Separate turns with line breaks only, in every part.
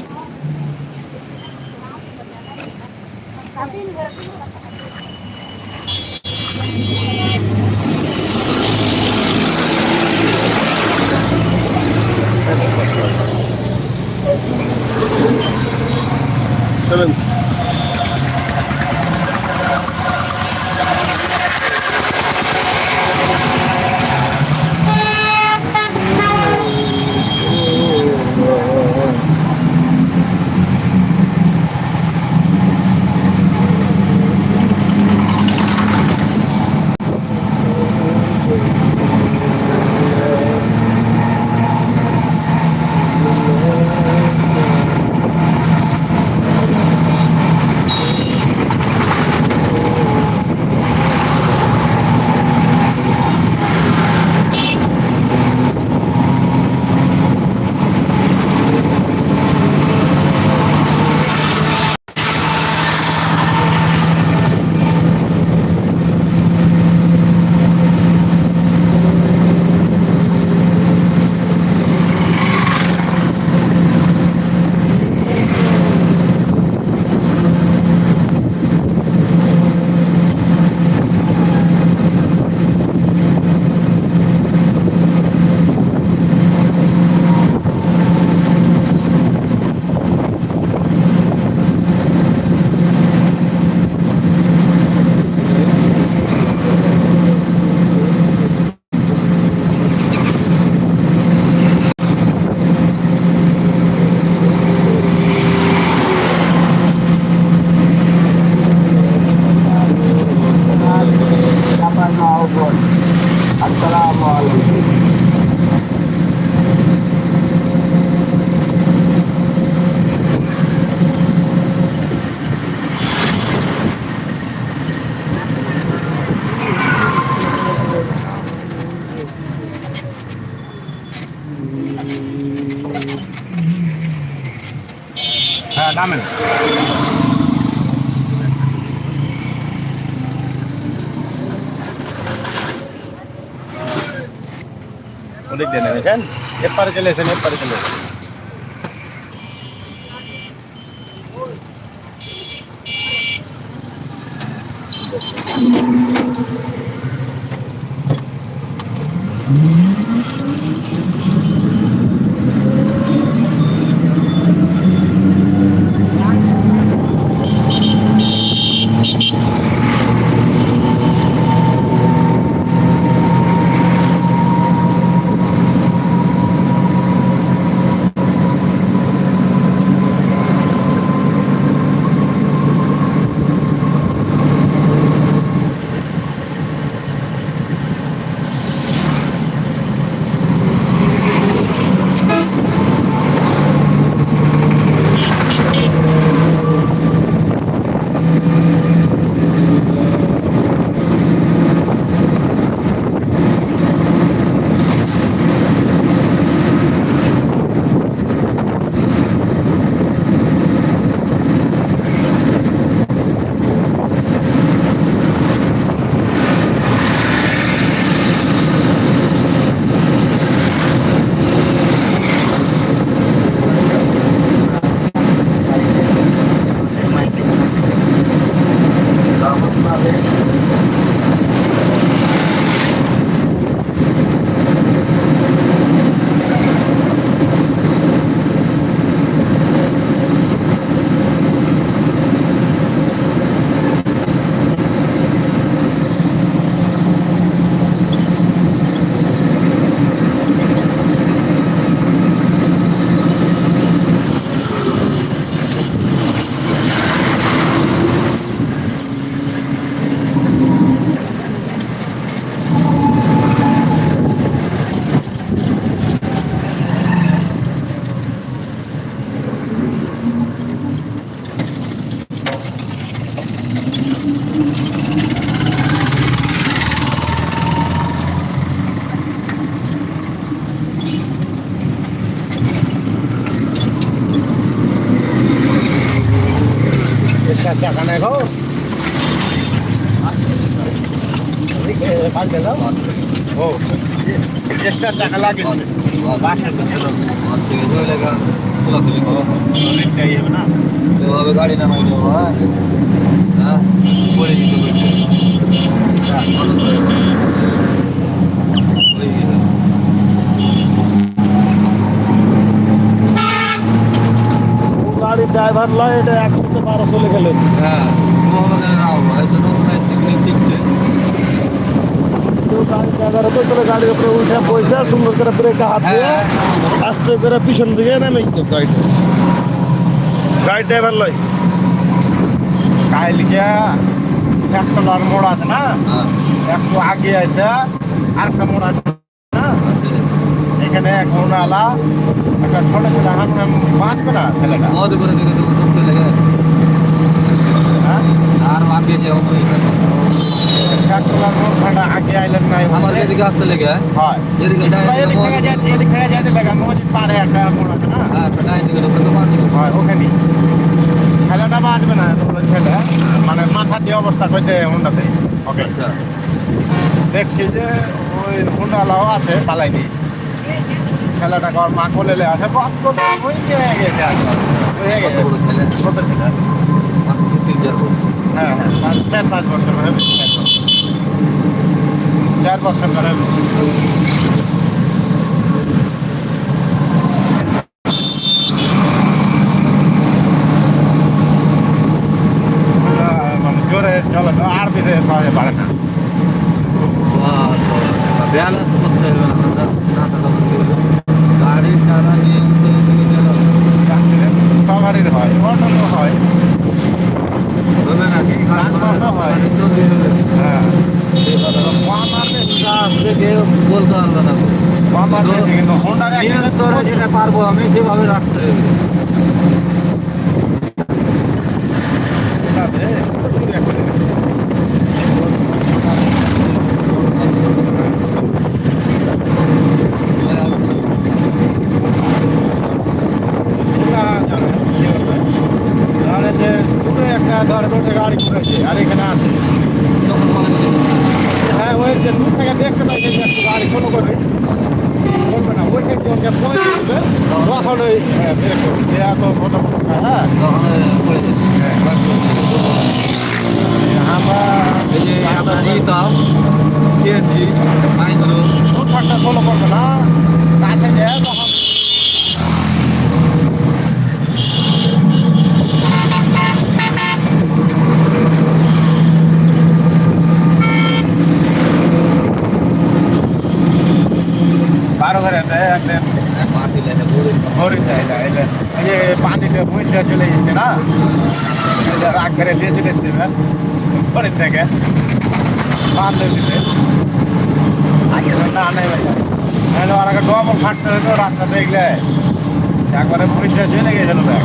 네. 저는 অনেক দিন এনেছেন এপারে চলে এসেন এপারে চলে এসেন চার চাকা নাই গো পাল্টে দাও ও, চেষ্টা চাকা লাগে
করো
অনেকটাই হবে না
এভাবে গাড়ি নামাই দেবো হ্যাঁ। পরে দিতে বলছে ওই
লয় এটা একসাথে বারো চলে গেলেন
হ্যাঁ
তো তোর গাড়ির উপরে উঠে পয়সা সুন্দর করে ব্রেকে হাত দিয়ে
হ্যাঁ
আস্তে করে পিছন দিকে নেমে যেত গাড়িটা। গাড়ি ড্রাইভার লয়। সেক্টর মোড় আছে না?
হ্যাঁ।
একটু আগে আছে আরেকটা মোড় আছে। এখানে ঘোড়ালা একটা ছোট ছেলে হাম বাঁচবে না ছেলেটা।
করে তো লেগে।
হ্যাঁ? আগে আইলেন নাই
আমার এদিকে আসতে লেগে
হয়।
এদিকে
এদিক থেকে যায় এদিক থেকে যাইতে লাগে মসজিদ পাড়ে একটা মোড় আছে না?
হ্যাঁ ডাইন দিকে তো মার
হয় ওখানে। ছেলেটা বাঁচবে না ছেলে। মানে মাথা দিয়ে অবস্থা করতে হুন্ডাতে ওকে
আচ্ছা।
দেখছি যে ওই হুন্ডালাও আছে পালাইনি। ছেলেটাকে কর মা কোলেলে আছে রক্ত তো হয়ে গেছে। হয়ে গেছে। ছোট ছেলে? হ্যাঁ চার পাঁচ বছর হবে চার বছর। চার বছর করে মানে জোরে চলে তো আর বিদে সহজে পারে না
ব্যালেন্স করতে হবে না না থাকা গাড়ি চালা নিয়ে তো এদিকে গেল
অ্যাক্সিডেন্ট সবারই হয় অটো হয়
হবে না কি
রাজপথও হয়।
চলবে হবে
হ্যাঁ
মা মারলে শ্বাস রেখে বলতে পারবে না
বাম্পার দিয়েছে কিন্তু হোন্ডার
নিয়ন্ত্রণে যেটা পারব আমি সেভাবে রাখতে হবে
প্রচুর অ্যাক্সিডেন্ট হচ্ছে না জানো কি হবে তাহলে যে দূরে একটা ধর রোডে গাড়ি ঘুরেছে আর এখানে আছে
করি
হ্যাঁ ওই যে দূর থেকে দেখতে একটু গাড়ি ছোটো করবে করবে না ওইটা যে ওকে পৌঁছে দেবে তখন ওই হ্যাঁ ব্রেক করবে। দেওয়া তো ফটো হ্যাঁ
পড়ে
আমরা
এই যে আপনার ইতাম সিএনজি মাইক্রো
ছোটখাটটা সোলো করবে না। কাছে যায় তখন বারো ঘরে একদিন
মাটি লেনে পড়ে
হরিণ দেয় না এই যে এই যে পানিতে চলে গেছে না? রাগ করে লিয়েছে দিচ্ছে না হরিণ থেকে। বাঁধলে দিতে আগে না নেই ভাই। নাহলে আগে ডবল ফাটতে হতো রাস্তা দেখলে। একবারে পুলিশটা চলে গেছিল ব্যাগ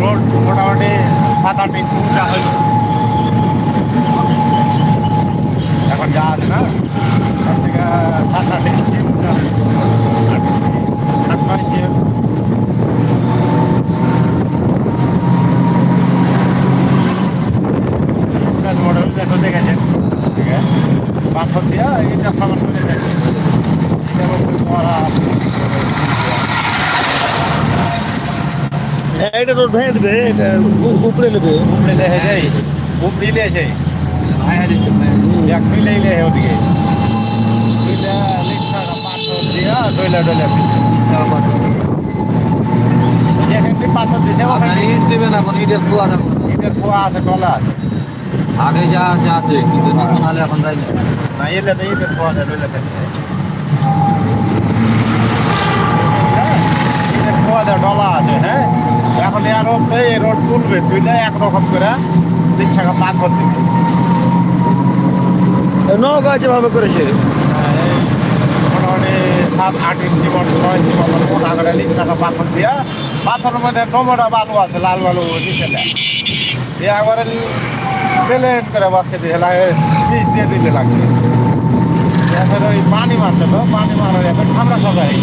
রোড মোটামুটি সাত আট ইঞ্চি উঁচা হইল এখন যা আছে না তার থেকে সাত আট ইঞ্চি উঁচা হইল আট আট নয় ইঞ্চি মডেল দেখো দেখেছেন ঠিক আছে পাথর দিয়া এটা সামান করে দেখে এটার উপরে পড়া
হ্যাঁ এটা তো ভেঙে দেবে এটা উপরে নেবে।
উপরে লেহে যাই উপরে লেছে
ভাই হারি
এক মিলে লে ওদিকে। দুইটা লিখা পাথর দিয়া ডইলা ডইলা পিছে যেখানে পাথর দিছে ওখানে
ইট দেবেন এখন ইটের কুয়া
ইটের কুয়া আছে কলা আছে।
আগে যা আছে আছে কিন্তু নতুন হলে এখন যাই না।
না এলে তো ইটের কুয়া আছে ডইলা পিছে। ইটের কুয়া দেওয়া ডলা আছে হ্যাঁ? এখন আরও এই রোড তুলবে তুইটা একরকম করে রিক্সাকে পাথর দিবে
নৌকা যেভাবে করেছে?
হ্যাঁ, মোটামুটি সাত আট ইঞ্চি মতো নয় ইঞ্চি মতো মোটা করে রিক্সাকে পাথর দিয়া। পাথরের মধ্যে বালু আছে লাল বালু নিচে দিয়ে একবারে প্লেন করে বাসে দিয়ে দিতে লাগছে। ওই পানি মারছিল পানি মারার একটা ঠান্ডা ঠান্ডা হয়ে